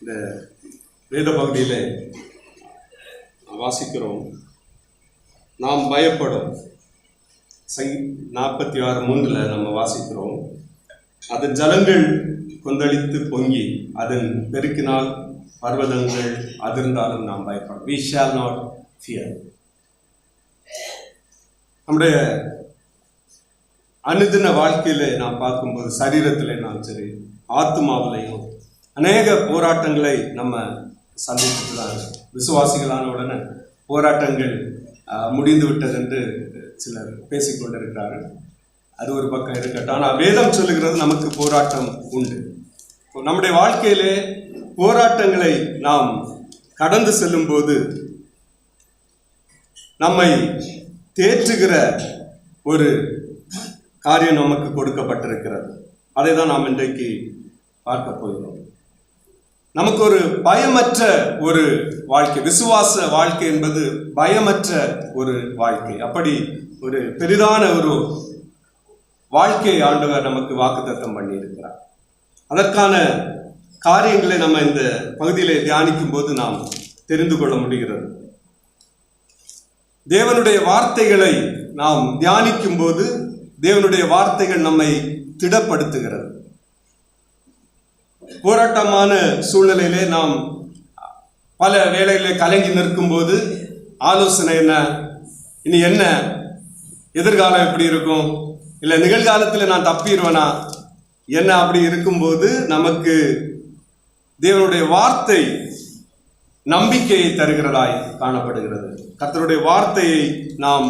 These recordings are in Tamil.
இந்த வேத பகுதியில் வாசிக்கிறோம். நாம் பயப்படும். சை நாற்பத்தி ஆறு மூன்றில் நம்ம வாசிக்கிறோம். அதன் ஜலங்கள் கொந்தளித்து பொங்கி அதன் பெருக்கினால் பர்வதங்கள் அதிர்ந்தாலும் நாம் பயப்படும். வி ஷால் நாட் ஃபியர் நம்முடைய அனுதின வாழ்க்கையில நாம் பார்க்கும்போது சரீரத்திலே நாம் சரி ஆத்மாவிலையும் அநேக போராட்டங்களை நம்ம சந்தித்துட்டு தான் இருக்கோம். விசுவாசிகளான உடனே போராட்டங்கள் ஆஹ், முடிந்து விட்டது என்று சிலர் பேசிக்கொண்டிருக்கிறார்கள் அது ஒரு பக்கம் இருக்கட்டும். ஆனால் வேதம் சொல்லுகிறது நமக்கு போராட்டம் உண்டு. இப்போ நம்முடைய வாழ்க்கையிலே போராட்டங்களை நாம் கடந்து செல்லும்போது நம்மை தேற்றுகிற ஒரு காரியம் நமக்கு கொடுக்கப்பட்டிருக்கிறது. அதை தான் நாம் இன்றைக்கு பார்க்க போகிறோம். நமக்கு ஒரு பயமற்ற ஒரு வாழ்க்கை. விசுவாச வாழ்க்கை என்பது பயமற்ற ஒரு வாழ்க்கை. அப்படி ஒரு பெரிதான ஒரு வாழ்க்கையை ஆண்டவர் நமக்கு வாக்குத்தத்தம் பண்ணியிருக்கிறார். அதற்கான காரியங்களை நம்ம இந்த பகுதியிலே தியானிக்கும் போது நாம் தெரிந்து கொள்ள முடிகிறது. தேவனுடைய வார்த்தைகளை நாம் தியானிக்கும் போது தேவனுடைய வார்த்தைகள் நம்மை திடப்படுத்துகிறது. போராட்டமான சூழ்நிலையிலே நாம் பல வேலைகளை கலங்கி நிற்கும்போது ஆலோசனை என்ன? இனி என்ன? எதிர்காலம் எப்படி இருக்கும்? இல்லை நிகழ்காலத்தில் நான் தப்பிடுவேனா? என்ன அப்படி இருக்கும்போது நமக்கு தேவனுடைய வார்த்தை நம்பிக்கையை தருகிறதாய் காணப்படுகிறது. கர்த்தருடைய வார்த்தையை நாம்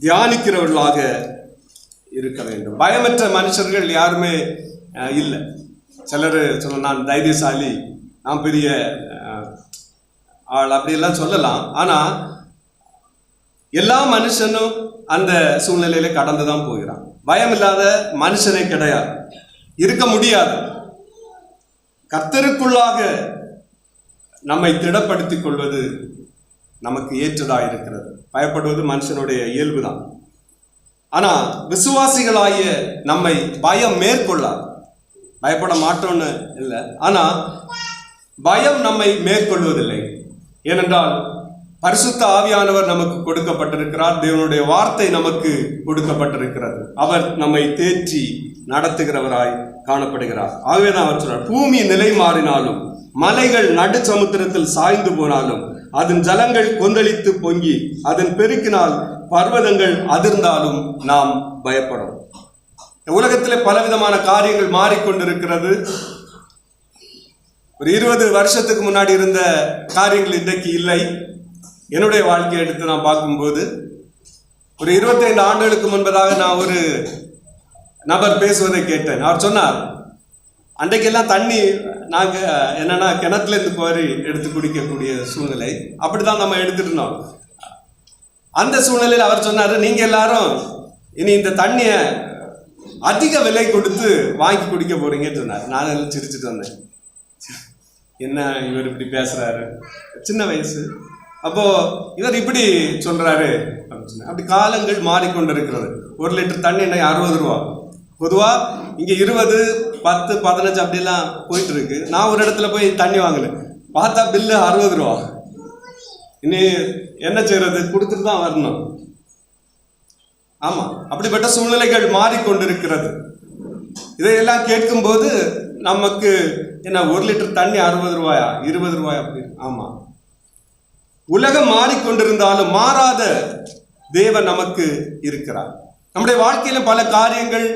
தியானிக்கிறவர்களாக இருக்க வேண்டும். பயமற்ற மனுஷர்கள் யாருமே இல்லை. சிலர் சொல்ல நான் தைரியசாலி நான் பெரிய அஹ், ஆள் அப்படியெல்லாம் சொல்லலாம். ஆனால் எல்லா மனுஷனும் அந்த சூழ்நிலையில கடந்து தான் போகிறான். பயம் இல்லாத மனுஷனே கிடையாது. இருக்க முடியாது. கர்த்தருக்குள்ளாக நம்மை திடப்படுத்திக் கொள்வது நமக்கு ஏற்றதா இருக்கிறது. பயப்படுவது மனுஷனுடைய இயல்பு தான் ஆனா விசுவாசிகளாகிய நம்மை பயம் மேற்கொள்ளாது. பயப்பட மாட்டோம்னு இல்லை. ஆனால் பயம் நம்மை மேற்கொள்வதில்லை. ஏனென்றால் பரிசுத்த ஆவியானவர் நமக்கு கொடுக்கப்பட்டிருக்கிறார். தேவனுடைய வார்த்தை நமக்கு கொடுக்கப்பட்டிருக்கிறது. அவர் நம்மை தேற்றி நடத்துகிறவராய் காணப்படுகிறார். ஆகவே தான் அவர் சொல்றார் பூமி நிலை மாறினாலும் மலைகள் நடு சமுத்திரத்தில் சாய்ந்து போனாலும் அதன் ஜலங்கள் கொந்தளித்து பொங்கி அதன் பெருக்கினால் பர்வதங்கள் அதிர்ந்தாலும் நாம் பயப்படும். உலகத்தில் பலவிதமான காரியங்கள் மாறிக்கொண்டிருக்கிறது. ஒரு இருபது வருஷத்துக்கு முன்னாடி இருந்த காரியங்கள் இன்றைக்கு இல்லை. என்னுடைய வாழ்க்கையை எடுத்து நான் பார்க்கும்போது ஒரு இருபத்தைந்து ஆண்டுகளுக்கு முன்பதாக நான் ஒரு நபர் பேசுவதை கேட்டேன். அவர் சொன்னார் அன்றைக்கெல்லாம் தண்ணி நாங்கள் என்னன்னா கிணத்துலேருந்து போய் கோரி எடுத்து குடிக்கக்கூடிய சூழ்நிலை. அப்படி தான் நம்ம எடுத்துட்டு இருந்தோம். அந்த சூழ்நிலையில் அவர் சொன்னார் நீங்கள் எல்லாரும் இனி இந்த தண்ணியை அதிக விலை கொடுத்து வாங்கி குடிக்க போறீங்கன்னு சொன்னார். நான் எல்லாம் சிரிச்சுட்டு வந்தேன். என்ன இவர் இப்படி பேசுறாரு? சின்ன வயசு. அப்போ இவர் இப்படி சொல்றாரு அப்படின்னு சொன்னேன். அப்படி காலங்கள் மாறிக்கொண்டிருக்கிறது. ஒரு லிட்டர் தண்ணி என்ன அறுபது ரூபா? பொதுவா இங்க இருபது பத்து பதினஞ்சு அப்படிலாம் போயிட்டு இருக்கு நான் ஒரு இடத்துல போய் தண்ணி வாங்கினேன் பார்த்தா பில்லு அறுபது ரூபா. இனி என்ன செய்யறது? கொடுத்துட்டு தான் வரணும். ஆமா அப்படிப்பட்ட சூழ்நிலைகள் மாறிக்கொண்டிருக்கிறது. இதையெல்லாம் கேட்கும்போது நமக்கு என்ன ஒரு லிட்டர் தண்ணி அறுபது ரூபாயா இருபது ரூபாயா அப்படி ஆமா. உலகம் மாறிக்கொண்டிருந்தாலும் மாறாத தேவன் நமக்கு இருக்கிறார். நம்முடைய வாழ்க்கையில பல காரியங்கள்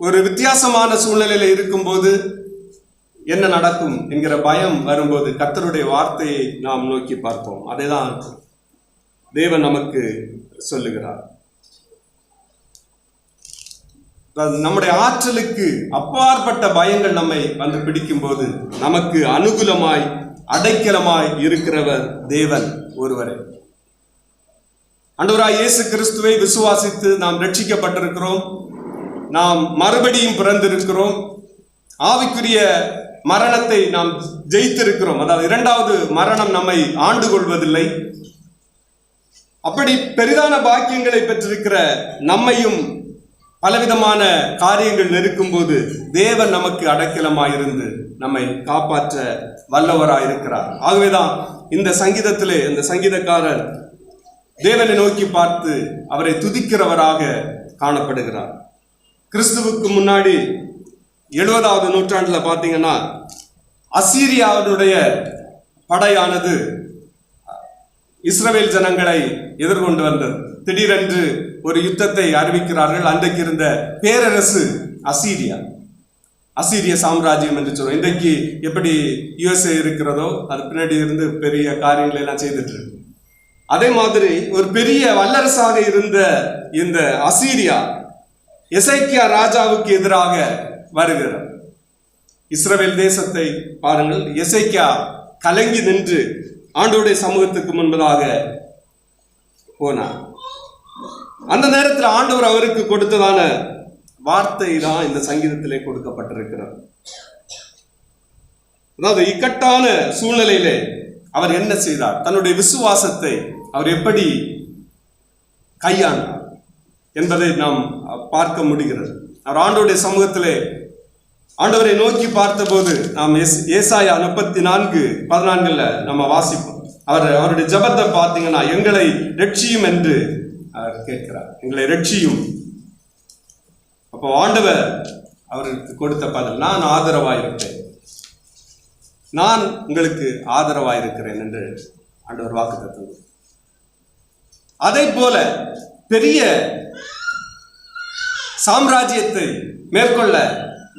ஒரு வித்தியாசமான சூழ்நிலையில இருக்கும்போது என்ன நடக்கும் என்கிற பயம் வரும்போது கத்தருடைய வார்த்தையை நாம் நோக்கி பார்ப்போம். அதை தான் தேவன் நமக்கு சொல்லுகிறார். நம்முடைய ஆற்றலுக்கு அப்பாற்பட்ட பயங்கள் நம்மை வந்து பிடிக்கும்போது நமக்கு அனுகூலமாய் அடைக்கலமாய் இருக்கிறவர் தேவன் ஒருவரே. அண்டவராய் இயேசு கிறிஸ்துவை விசுவாசித்து நாம் ரட்சிக்கப்பட்டிருக்கிறோம். நாம் மறுபடியும் பிறந்திருக்கிறோம். ஆவிக்குரிய மரணத்தை நாம் ஜெயித்திருக்கிறோம். அதாவது இரண்டாவது மரணம் நம்மை ஆண்டு கொள்வதில்லை அப்படி பெரிதான பாக்கியங்களை பெற்றிருக்கிற நம்மையும் பலவிதமான காரியங்கள் நெருக்கும் போது தேவன் நமக்கு அடைக்கலமாயிருந்து நம்மை காப்பாற்ற வல்லவராயிருக்கிறார் ஆகவேதான் இந்த சங்கீதத்திலே இந்த சங்கீதக்காரர் தேவனை நோக்கி பார்த்து அவரை துதிக்கிறவராக காணப்படுகிறார். கிறிஸ்துவுக்கு முன்னாடி எழுபதாவது நூற்றாண்டில் பார்த்தீங்கன்னா அசீரியாவுடைய படையானது இஸ்ரவேல் ஜனங்களை எதிர்கொண்டு வந்தது திடீரென்று ஒரு யுத்தத்தை அறிவிக்கிறார்கள். அன்றைக்கு இருந்த பேரரசு அசீரியா. அசீரிய சாம்ராஜ்யம் என்று சொல்றோம். இன்றைக்கு எப்படி யுஎஸ்ஏ இருக்கிறதோ அது பின்னாடி இருந்து பெரிய காரியங்களை எல்லாம் செய்துட்டு இருக்கு. அதே மாதிரி ஒரு பெரிய வல்லரசாக இருந்த இந்த அசீரியா எசைக்கியா ராஜாவுக்கு எதிராக வருகிறார் இஸ்ரவேல் தேசத்தை பாருங்கள். எசைக்கியா கலங்கி நின்று ஆண்டோடைய சமூகத்துக்கு முன்பதாக போனார். அந்த நேரத்தில் ஆண்டவர் அவருக்கு கொடுத்ததான வார்த்தை தான் இந்த சங்கீதத்திலே கொடுக்கப்பட்டிருக்கிறது. அதாவது இக்கட்டான சூழ்நிலையிலே அவர் என்ன செய்தார்? தன்னுடைய விசுவாசத்தை அவர் எப்படி கையாண்டார் என்பதை நாம் பார்க்க முடிகிறது. அவர் ஆண்டோடைய சமூகத்திலே ஆண்டவரை நோக்கி பார்த்தபோது நாம் எஸ் ஏசாயா முப்பத்தி நான்கு பதினான்குல நம்ம வாசிப்போம். அவர் அவருடைய ஜபத்தை பார்த்தீங்கன்னா எங்களை ரட்சியும் என்று அவர் கேட்கிறார். எங்களை ரட்சியும். அப்போ ஆண்டவர் அவருக்கு கொடுத்த பதில் நான் ஆதரவாயிருப்பேன். நான் உங்களுக்கு ஆதரவாயிருக்கிறேன் என்று ஆண்டவர் வாக்கு தத்துவம் அதை போல பெரிய சாம்ராஜ்யத்தை மேற்கொள்ள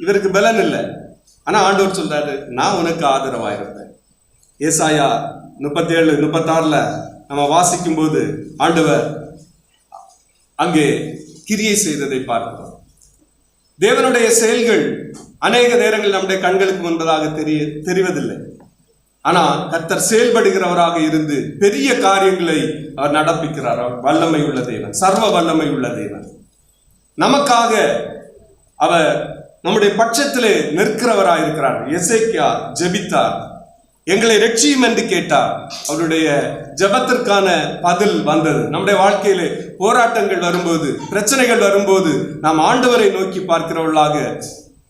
இவருக்கு பலன் இல்லை. ஆனா ஆண்டவர் சொல்றாரு நான் உனக்கு ஆதரவாயிருப்பேன். ஏசாயா முப்பத்தி ஏழு முப்பத்தாறுல நம்ம வாசிக்கும் போது ஆண்டவர் அங்கே கிரியை செய்ததை பார்க்கிறோம். தேவனுடைய செயல்கள் அநேக நேரங்கள் நம்முடைய கண்களுக்கு முன்பதாக தெரிய தெரிவதில்லை. ஆனா கர்த்தர் செயல்படுகிறவராக இருந்து பெரிய காரியங்களை அவர் நடப்பிக்கிறார். அவர் வல்லமை உள்ள தேவன் சர்வ வல்லமை உள்ள தேவன். நமக்காக அவர் நம்முடைய பட்சத்திலே நிற்கிறவராக இருக்கிறார் எசேக்கியா ஜெபித்தார். எங்களை ரட்சியும் என்று கேட்டார். அவருடைய ஜெபத்திற்கான பதில் வந்தது. நம்முடைய வாழ்க்கையிலே போராட்டங்கள் வரும்போது பிரச்சனைகள் வரும்போது நாம் ஆண்டவரை நோக்கி பார்க்கிறவர்களாக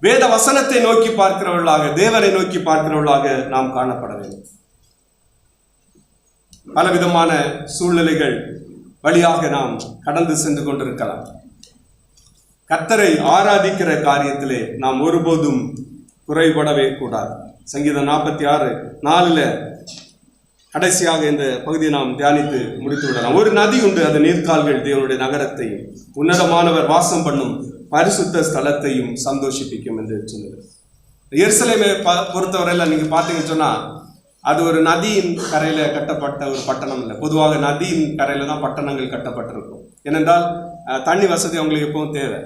வேத வசனத்தை நோக்கி பார்க்கிறவர்களாக தேவனை நோக்கி பார்க்கிறவர்களாக நாம் காணப்பட வேண்டும். பலவிதமான சூழ்நிலைகள் வழியாக நாம் கடந்து சென்று கொண்டிருக்கலாம். கத்தரை ஆராதிக்கிற காரியத்திலே நாம் ஒருபோதும் குறைபடவே கூடாது. சங்கீதம் நாற்பத்தி ஆறு நாலுல கடைசியாக இந்த பகுதியை நாம் தியானித்து முடித்து விடலாம். ஒரு நதி உண்டு அது நீர்கால்கள் தேவனுடைய நகரத்தையும் உன்னதமானவர் வாசம் பண்ணும் பரிசுத்த ஸ்தலத்தையும் சந்தோஷிப்பிக்கும் என்று சொன்னது எருசலேமை ப- பொறுத்தவரையில் நீங்க பார்த்தீங்கன்னு சொன்னா அது ஒரு நதியின் கரையில் கட்டப்பட்ட ஒரு பட்டணம் இல்லை. பொதுவாக நதியின் கரையில் தான் பட்டணங்கள் கட்டப்பட்டிருக்கும். ஏனென்றால் தண்ணி வசதி அவங்களுக்கு எப்பவும் தேவை.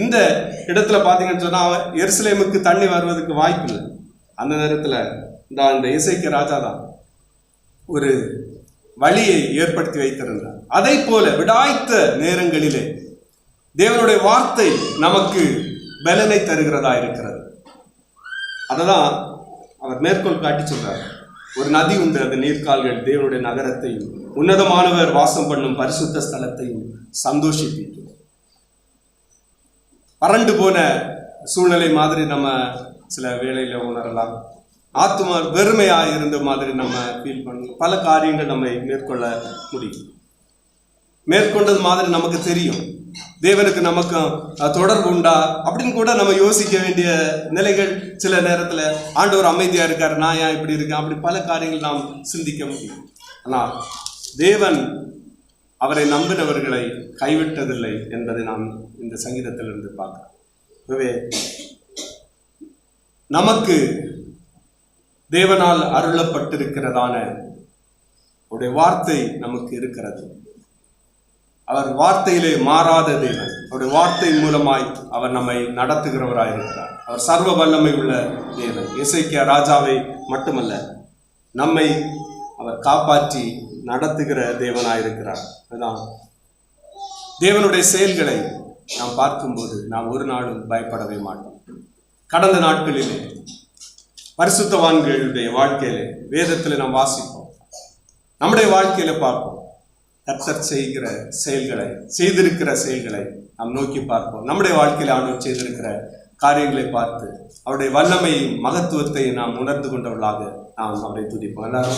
இந்த இடத்துல பார்த்தீங்கன்னு சொன்னா எருசலேமுக்கு தண்ணி வருவதற்கு வாய்ப்பு இல்லை. அந்த நேரத்தில் இந்த அந்த இசைக்கு ராஜா தான் ஒரு வழியை ஏற்படுத்தி வைத்திருந்தார். அதை போல விடாய்த்த நேரங்களிலே தேவனுடைய வார்த்தை நமக்கு பலனை தருகிறதா இருக்கிறது. அததான் அவர் மேற்கோள் காட்டி சொல்றார் ஒரு நதி உண்டு அது நீர்க்கால்கள் தேவனுடைய நகரத்தையும் உன்னதமானவர் வாசம் பண்ணும் பரிசுத்த ஸ்தலத்தையும் சந்தோஷிப்பிக்கும். வறண்டு போன சூழ்நிலை மாதிரி நம்ம சில வேலையில் உணரலாம். ஆத்மா வெறுமையாக இருந்த மாதிரி நம்ம ஃபீல் பண்ணி பல காரியங்கள் நம்மை மேற்கொள்ள முடியும். மேற்கொண்டது மாதிரி நமக்கு தெரியும். தேவனுக்கு நமக்கும் தொடர்பு உண்டா? அப்படின்னு கூட நம்ம யோசிக்க வேண்டிய நிலைகள் சில நேரத்துல ஆண்டவர் அமைதியா இருக்கார் நான் ஏன் இப்படி இருக்கேன்? அப்படி பல காரியங்கள் நாம் சிந்திக்க முடியும். ஆனால் தேவன் அவரை நம்பினவர்களை கைவிட்டதில்லை என்பதை நாம் இந்த சங்கீதத்திலிருந்து பார்க்கிறோம். ஆகவே நமக்கு தேவனால் அருளப்பட்டிருக்கிறதான உடைய வார்த்தை நமக்கு இருக்கிறது. அவர் வார்த்தையிலே மாறாத தேவன். அவருடைய வார்த்தை மூலமாய் அவர் நம்மை நடத்துகிறவராயிருக்கிறார் அவர் சர்வ வல்லமை உள்ள தேவன். இசைக்கிய ராஜாவை மட்டுமல்ல நம்மை அவர் காப்பாற்றி நடத்துகிற தேவனாயிருக்கிறார் அதுதான் தேவனுடைய செயல்களை நாம் பார்க்கும்போது நாம் ஒரு நாளும் பயப்படவே மாட்டோம். கடந்த நாட்களிலே பரிசுத்தவான்களுடைய வாழ்க்கையிலே வேதத்தில் நாம் வாசிப்போம். நம்முடைய வாழ்க்கையில பார்ப்போம். கர்த்தர் செய்கிற செயல்களை செய்திருக்கிற செயல்களை நாம் நோக்கி பார்ப்போம். நம்முடைய வாழ்க்கையில் ஆண்டவர் செய்திருக்கிற காரியங்களை பார்த்து அவருடைய வல்லமையும் மகத்துவத்தை நாம் உணர்ந்து கொண்டவர்களாக நாம் அவரை துதிப்போம். எல்லாரும்